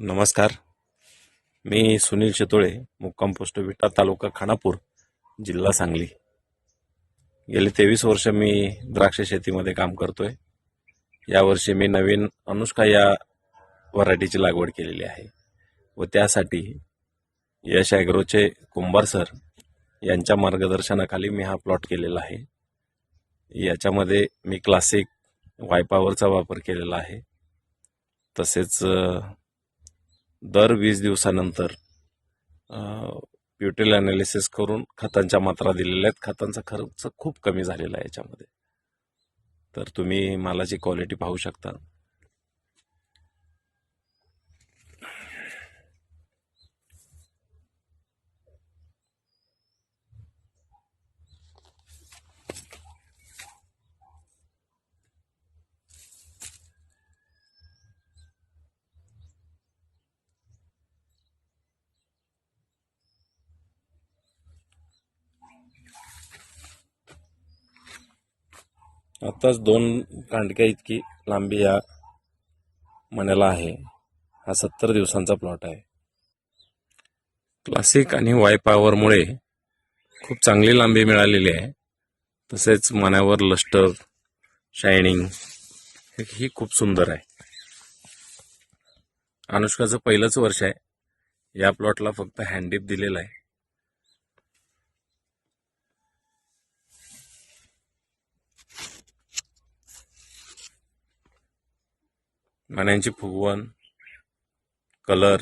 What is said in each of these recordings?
नमस्कार. मी सुनील शेतोळे मुक्काम पोस्ट विटा तालुका खानापूर जिल्हा सांगली. गेली तेवीस वर्ष मी द्राक्ष शेतीमध्ये काम करतोय. यावर्षी मी नवीन अनुष्का या व्हरायटीची लागवड केलेली आहे. व त्यासाठी यश ॲग्रोचे कुंभार सर यांच्या मार्गदर्शनाखाली मी हा प्लॉट केलेला आहे. याच्यामध्ये मी क्लासिक वायपावरचा वापर केलेला आहे. तसेच दर वीस दिवसानंतर प्युटेल अनालिसिस करून खतांच्या मात्रा दिलेल्या आहेत. खतांचा खर्च खूप कमी झालेला आहे याच्यामध्ये. तर तुम्ही मालाची क्वालिटी पाहू शकता. आत्ताच दोन कांडक्या इतकी लांबी या मण्याला आहे. हा सत्तर दिवसांचा प्लॉट आहे. क्लासिक आणि वाय पॉवरमुळे खूप चांगली लांबी मिळालेली आहे. तसेच मण्यावर लस्टर शायनिंग ही खूप सुंदर आहे. अनुष्काचं पहिलंच वर्ष आहे. या प्लॉटला फक्त हँडीप दिलेला आहे. मण्यांची फुगवण कलर.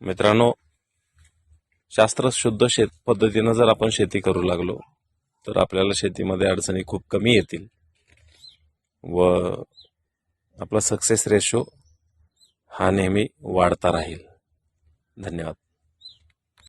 मित्रांनो शास्त्र शुद्ध शेत पद्धतीनं जर आपण शेती करू लागलो तर आपल्याला शेतीमध्ये अडचणी खूप कमी येतील. व आपला सक्सेस रेशो हा नेहमी वाढता राहील. धन्यवाद.